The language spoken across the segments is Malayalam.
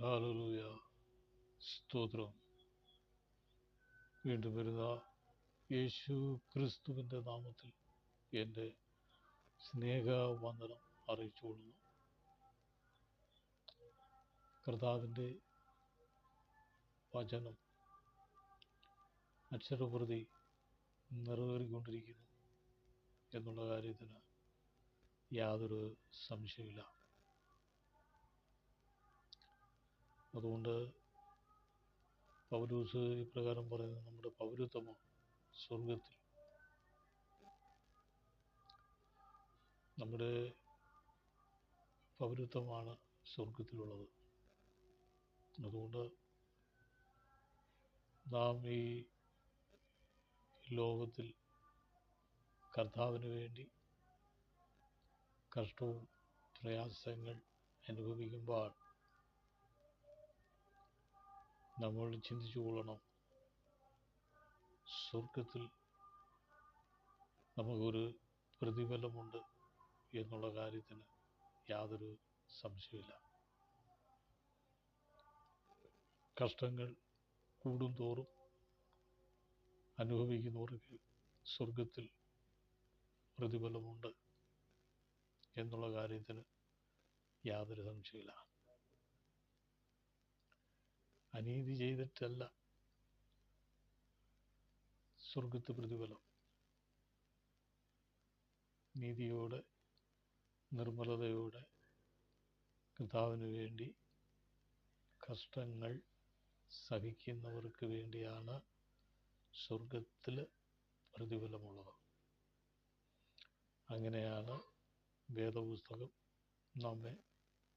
ഹാലലൂയ സ്തോത്രം. വീണ്ടും വരുന്ന യേശു ക്രിസ്തുവിന്റെ നാമത്തിൽ എന്റെ സ്നേഹവന്ദനം അറിയിച്ചുകൊള്ളുന്നു കർത്താവിന്റെ വചനം അക്ഷരപ്രതി നിറവേറിക്കൊണ്ടിരിക്കുന്നു എന്നുള്ള കാര്യത്തിന് യാതൊരു സംശയമില്ല അതുകൊണ്ട് പൗലൂസ് ഇപ്രകാരം പറയുന്നത് നമ്മുടെ പൗരത്വമോ സ്വർഗത്തിൽ നമ്മുടെ പൗരത്വമാണ് സ്വർഗത്തിലുള്ളത് അതുകൊണ്ട് നാം ഈ ലോകത്തിൽ കർത്താവിന് വേണ്ടി കഷ്ടവും പ്രയാസങ്ങൾ അനുഭവിക്കുമ്പോൾ നമ്മൾ ചിന്തിച്ചു കൊള്ളണം. സ്വർഗത്തിൽ നമുക്കൊരു പ്രതിഫലമുണ്ട് എന്നുള്ള കാര്യത്തിന് യാതൊരു സംശയമില്ല കഷ്ടങ്ങൾ കൂടും തോറും അനുഭവിക്കുന്നവർക്ക് സ്വർഗത്തിൽ പ്രതിഫലമുണ്ട് എന്നുള്ള കാര്യത്തിന് യാതൊരു സംശയമില്ല അനീതി ചെയ്തിട്ടല്ല. സ്വർഗത്ത് പ്രതിഫലം. നീതിയോടെ നിർമ്മലതയോടെ കർത്താവിന് വേണ്ടി കഷ്ടങ്ങൾ സഹിക്കുന്നവർക്ക് വേണ്ടിയാണ് സ്വർഗത്തിൽ പ്രതിഫലമുള്ളത്. അങ്ങനെയാണ് വേദപുസ്തകം നമ്മെ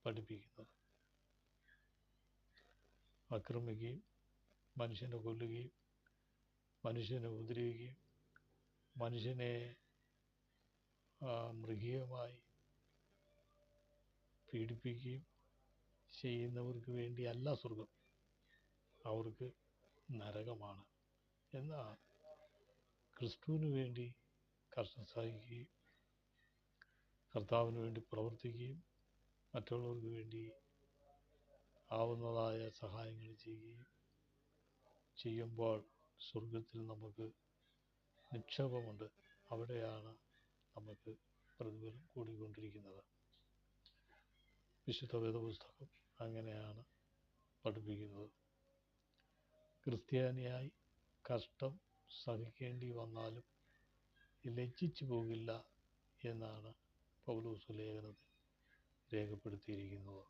പഠിപ്പിക്കുന്നത്. ആക്രമിക്കുകയും മനുഷ്യനെ കൊല്ലുകയും മനുഷ്യനെ ഉപദ്രവിക്കുകയും മനുഷ്യനെ മൃഗീയമായി പീഡിപ്പിക്കുകയും ചെയ്യുന്നവർക്ക് വേണ്ടിയല്ല സ്വർഗം അവർക്ക് നരകമാണ് എന്നാൽ ക്രിസ്തുവിന് വേണ്ടി കഷ്ടം സഹിക്കുകയും കർത്താവിന് വേണ്ടി പ്രവർത്തിക്കുകയും മറ്റുള്ളവർക്ക് വേണ്ടി ആവുന്നതായ സഹായങ്ങൾ ചെയ്യുകയും ചെയ്യുമ്പോൾ സ്വർഗത്തിൽ നമുക്ക് നിക്ഷേപമുണ്ട്. അവിടെയാണ് നമുക്ക് പ്രതിഫലം കൂടിക്കൊണ്ടിരിക്കുന്നത്. വിശുദ്ധ വേദപുസ്തകം അങ്ങനെയാണ് പഠിപ്പിക്കുന്നത്. ക്രിസ്ത്യാനിയായി കഷ്ടം സഹിക്കേണ്ടി വന്നാലും ലജ്ജിച്ചു പോകില്ല എന്നാണ് പൗലൂസ് ലേഖനത്തിൽ രേഖപ്പെടുത്തിയിരിക്കുന്നത്.